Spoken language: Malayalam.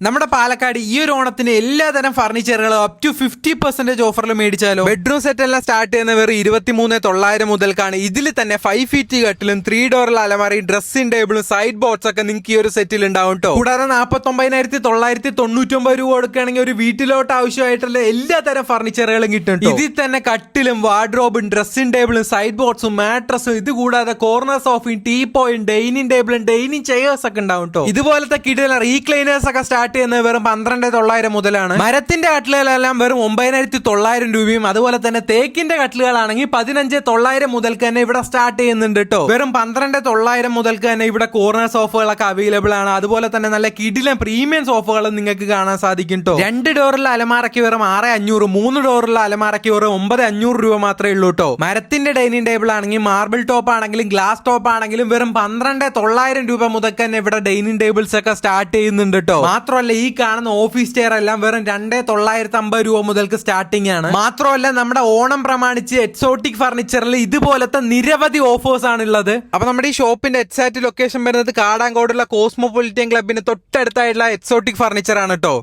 നമ്മുടെ പാലക്കാട് ഈ ഒരു ഓണത്തിന് എല്ലാതരം ഫർണിച്ചറുകളും അപ് ടു ഫിഫ്റ്റി പെർസെന്റേജ് ഓഫറിൽ മേടിച്ചാലോ? ബെഡ്റൂം സെറ്റ് എല്ലാം സ്റ്റാർട്ട് ചെയ്യുന്ന വെറും ഇരുപത്തിമൂന്ന് തൊള്ളായിരം മുതൽക്കാണ്. ഇതിൽ തന്നെ ഫൈവ് ഫീറ്റ് കട്ടിലും ത്രീ ഡോറിൽ അലമാറി ഡ്രസ്സിംഗ് ടേബിളും സൈഡ് ബോർഡ്സ് ഒക്കെ നിങ്ങൾക്ക് ഈ ഒരു സെറ്റിൽ ഉണ്ടാവും കേട്ടോ കൂടാതെ നാൽപ്പത്തി ഒമ്പതിനായിരത്തി തൊള്ളായിരത്തി തൊണ്ണൂറ്റൊമ്പത് രൂപ കൊടുക്കുകയാണെങ്കിൽ ഒരു വീട്ടിലോട്ട് ആവശ്യമായിട്ടുള്ള എല്ലാ തരം ഫർണിച്ചറുകളും കിട്ടും ട്ടോ. ഇതിൽ തന്നെ കട്ടിലും വാർഡ്രോബും ഡ്രസ്സിംഗ് ടേബിളും സൈഡ് ബോർഡ്സും മാട്രസും ഇത് കൂടാതെ കോർണർ സോഫയും ടീ പോയും ഡൈനിങ് ടേബിളും ഡൈനിങ് ചെയേഴ്സ് ഒക്കെ ഉണ്ടാവും കേട്ടോ ഇതുപോലത്തെ കിടില റീക്ലൈനേഴ്സ് ഒക്കെ സ്റ്റാർട്ട് ചെയ്യുന്നത് വെറും പന്ത്രണ്ട് തൊള്ളായിരം മുതലാണ്. മരത്തിന്റെ കട്ടിലുകളെല്ലാം വെറും ഒമ്പതിനായിരത്തി തൊള്ളായിരം രൂപയും അതുപോലെ തന്നെ തേക്കിന്റെ കട്ടിലുകളാണെങ്കിൽ പതിനഞ്ച് തൊള്ളായിരം മുതൽക്ക് തന്നെ ഇവിടെ സ്റ്റാർട്ട് ചെയ്യുന്നുണ്ട് കേട്ടോ വെറും പന്ത്രണ്ട് തൊള്ളായിരം മുതൽക്ക് തന്നെ ഇവിടെ കോർണർ സോഫകളൊക്കെ അവൈലബിൾ ആണ്. അതുപോലെ തന്നെ നല്ല കിടിലം പ്രീമിയം സോഫകളും നിങ്ങൾക്ക് കാണാൻ സാധിക്കും കേട്ടോ രണ്ട് ഡോറിലെ അലമാരയ്ക്ക് വെറും ആറ് അഞ്ഞൂറ് മൂന്ന് ഡോറിലെ അലമാരയ്ക്ക് വെറും ഒമ്പത് അഞ്ഞൂറ് രൂപ മാത്രമേ ഉള്ളൂ കേട്ടോ മരത്തിന്റെ ഡൈനിങ് ടേബിൾ ആണെങ്കിൽ മാർബിൾ ടോപ്പ് ആണെങ്കിലും ഗ്ലാസ് ടോപ്പ് ആണെങ്കിലും വെറും പന്ത്രണ്ട് തൊള്ളായിരം രൂപ മുതൽക്ക് തന്നെ ഇവിടെ ഡൈനിങ് ടേബിൾസ് ഒക്കെ സ്റ്റാർട്ട് ചെയ്യുന്നുണ്ട് കേട്ടോ മാത്രമല്ല ഈ കാണുന്ന ഓഫീസ് ചെയർ എല്ലാം വെറും രണ്ടേ തൊള്ളായിരത്തി അമ്പത് രൂപ മുതൽക്ക് സ്റ്റാർട്ടിംഗ് ആണ്. മാത്രമല്ല നമ്മുടെ ഓണം പ്രമാണിച്ച് എക്സോട്ടിക് ഫർണിച്ചറിൽ ഇതുപോലത്തെ നിരവധി ഓഫേഴ്സ് ആണ് ഉള്ളത് അപ്പൊ നമ്മുടെ ഈ ഷോപ്പിന്റെ എക്സാക്ട് ലൊക്കേഷൻ വരുന്നത് കാടാങ്കോടുള്ള കോസ്മോപൊളിറ്റിയൻ ക്ലബിന് തൊട്ടടുത്തായിട്ടുള്ള എക്സോട്ടിക് ഫർണിച്ചർ ആണ് കേട്ടോ